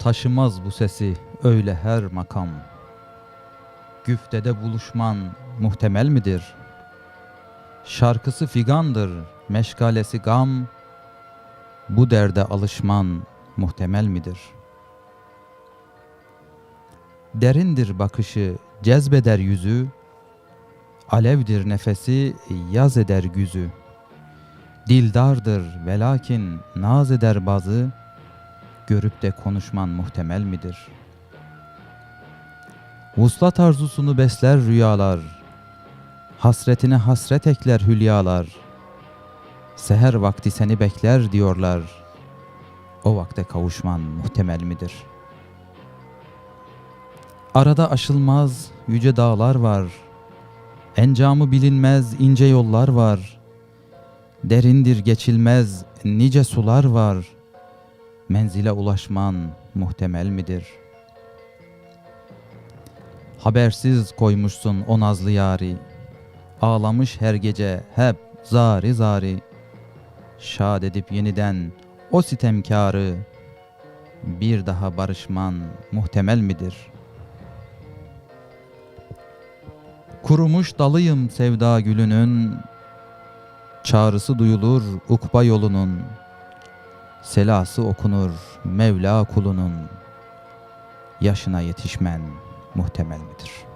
Taşımaz bu sesi öyle her makam. Güftede buluşman muhtemel midir? Şarkısı figandır, meşgalesi gam. Bu derde alışman muhtemel midir? Derindir bakışı, cezbeder yüzü. Alevdir nefesi, yaz eder güzü. Dildardır velakin naz eder bazı. Görüp de konuşman muhtemel midir? Vuslat arzusunu besler rüyalar. Hasretine hasret ekler hülyalar. Seher vakti seni bekler diyorlar. O vakte kavuşman muhtemel midir? Arada aşılmaz yüce dağlar var. Encamı bilinmez ince yollar var. Derindir geçilmez nice sular var. Menzile ulaşman muhtemel midir? Habersiz koymuşsun o nazlı yari. Ağlamış her gece hep zari zari. Şad edip yeniden o sitemkarı. Bir daha barışman muhtemel midir? Kurumuş dalıyım sevda gülünün. Çağrısı duyulur ukba yolunun. Selası okunur Mevla kulunun. Yaşına yetişmen muhtemel midir?''